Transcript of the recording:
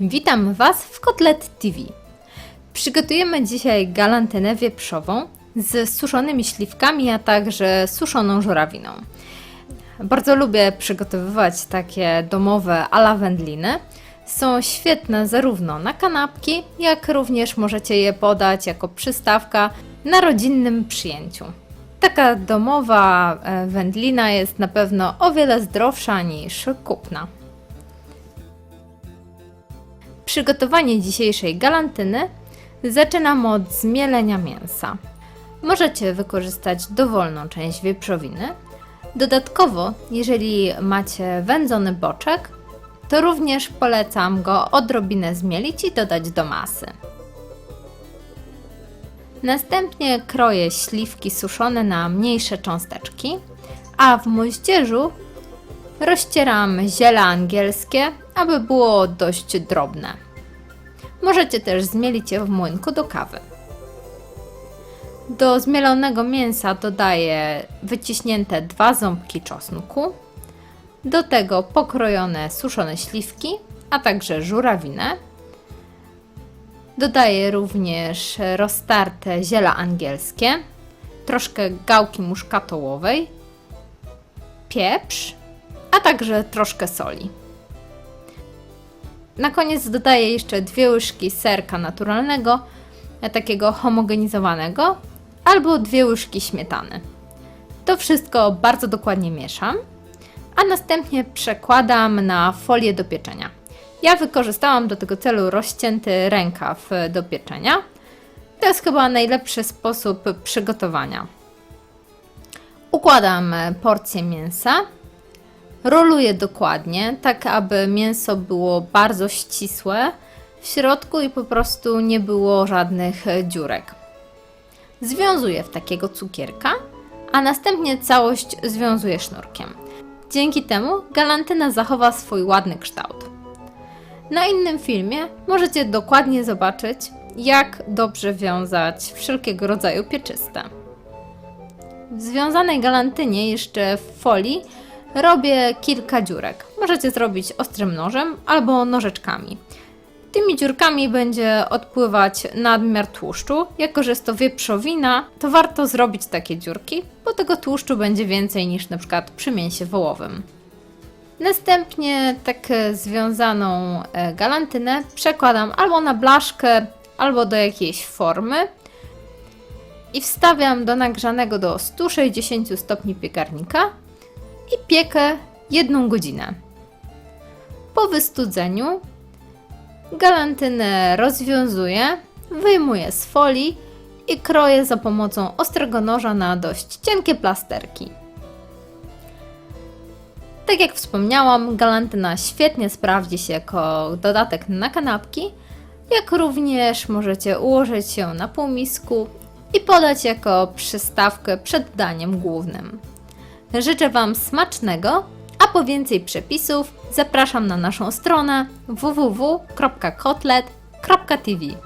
Witam Was w Kotlet TV. Przygotujemy dzisiaj galantynę wieprzową z suszonymi śliwkami, a także suszoną żurawiną. Bardzo lubię przygotowywać takie domowe ala wędliny. Są świetne zarówno na kanapki, jak również możecie je podać jako przystawka na rodzinnym przyjęciu. Taka domowa e, wędlina jest na pewno o wiele zdrowsza niż kupna. Przygotowanie dzisiejszej galantyny zaczynam od zmielenia mięsa. Możecie wykorzystać dowolną część wieprzowiny. Dodatkowo, jeżeli macie wędzony boczek, to również polecam go odrobinę zmielić i dodać do masy. Następnie kroję śliwki suszone na mniejsze cząsteczki, a w moździerzu rozcieram ziele angielskie, aby było dość drobne. Możecie też zmielić je w młynku do kawy. Do zmielonego mięsa dodaję wyciśnięte dwa ząbki czosnku, do tego pokrojone suszone śliwki, a także żurawinę. Dodaję również roztarte ziela angielskie, troszkę gałki muszkatołowej, pieprz, a także troszkę soli. Na koniec dodaję jeszcze dwie łyżki serka naturalnego, e, takiego homogenizowanego, albo dwie łyżki śmietany. To wszystko bardzo dokładnie mieszam, a następnie przekładam na folię do pieczenia. Ja wykorzystałam do tego celu rozcięty rękaw do pieczenia. To jest chyba najlepszy sposób przygotowania. Układam porcję mięsa, Roluję dokładnie, tak aby mięso było bardzo ścisłe w środku i po prostu nie było żadnych e, dziurek. Związuję w takiego cukierka, a następnie całość związuję sznurkiem. Dzięki temu galantyna zachowa swój ładny kształt. Na innym filmie możecie dokładnie zobaczyć, jak dobrze wiązać wszelkiego rodzaju pieczyste. W związanej galantynie jeszcze w folii robię kilka dziurek. Możecie zrobić ostrym nożem albo nożyczkami. Tymi dziurkami będzie odpływać nadmiar tłuszczu. Jako, że jest to wieprzowina, to warto zrobić takie dziurki, bo tego tłuszczu będzie więcej niż na przykład przy mięsie wołowym. Następnie tak związaną e, galantynę przekładam albo na blaszkę, albo do jakiejś formy i wstawiam do nagrzanego do 160 stopni piekarnika i piekę jedną godzinę. Po wystudzeniu galantynę rozwiązuję, wyjmuję z folii i kroję za pomocą ostrego noża na dość cienkie plasterki. Tak jak wspomniałam, galantyna świetnie sprawdzi się jako dodatek na kanapki, jak również możecie ułożyć ją na półmisku i podać jako przystawkę przed daniem głównym. Życzę Wam smacznego, a po więcej przepisów zapraszam na naszą stronę www.kotlet.tv.